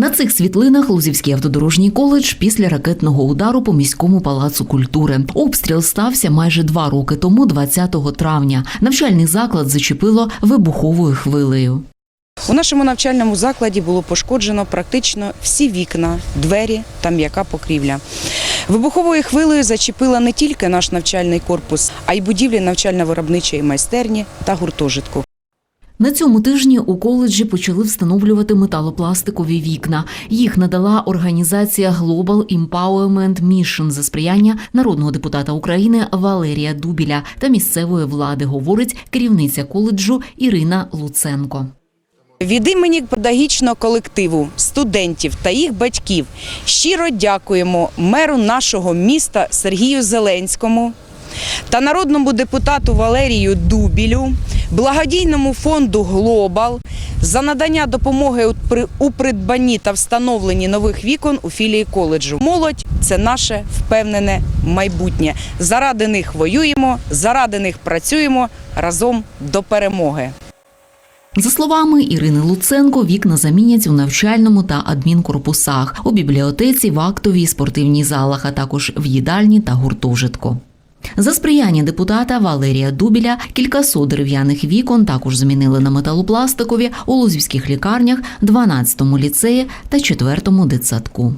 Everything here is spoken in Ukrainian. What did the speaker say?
На цих світлинах Лузівський автодорожній коледж після ракетного удару по міському палацу культури. Обстріл стався майже два роки тому, 20 травня. Навчальний заклад зачепило вибуховою хвилею. У нашому навчальному закладі було пошкоджено практично всі вікна, двері та м'яка покрівля. Вибуховою хвилею зачепила не тільки наш навчальний корпус, а й будівлі навчально-виробничої майстерні та гуртожитку. На цьому тижні у коледжі почали встановлювати металопластикові вікна. Їх надала організація Global Empowerment Mission за сприяння народного депутата України Валерія Дубіля та місцевої влади, говорить керівниця коледжу Ірина Луценко. Від імені педагогічного колективу, студентів та їх батьків щиро дякуємо меру нашого міста Сергію Зеленському та народному депутату Валерію Дубілю, благодійному фонду Глобал за надання допомоги у при- у придбанні та встановленні нових вікон у філії коледжу. Молодь це наше впевнене майбутнє. Заради них воюємо, заради них працюємо разом до перемоги. За словами Ірини Луценко, вікна замінять у навчальному та адмінкорпусах, у бібліотеці, в актовій спортивній залах, а також в їдальні та гуртожитку. За сприяння депутата Валерія Дубіля кількасот дерев'яних вікон також змінили на металопластикові у лузівських лікарнях, 12-му ліцеї та 4-му дитсадку.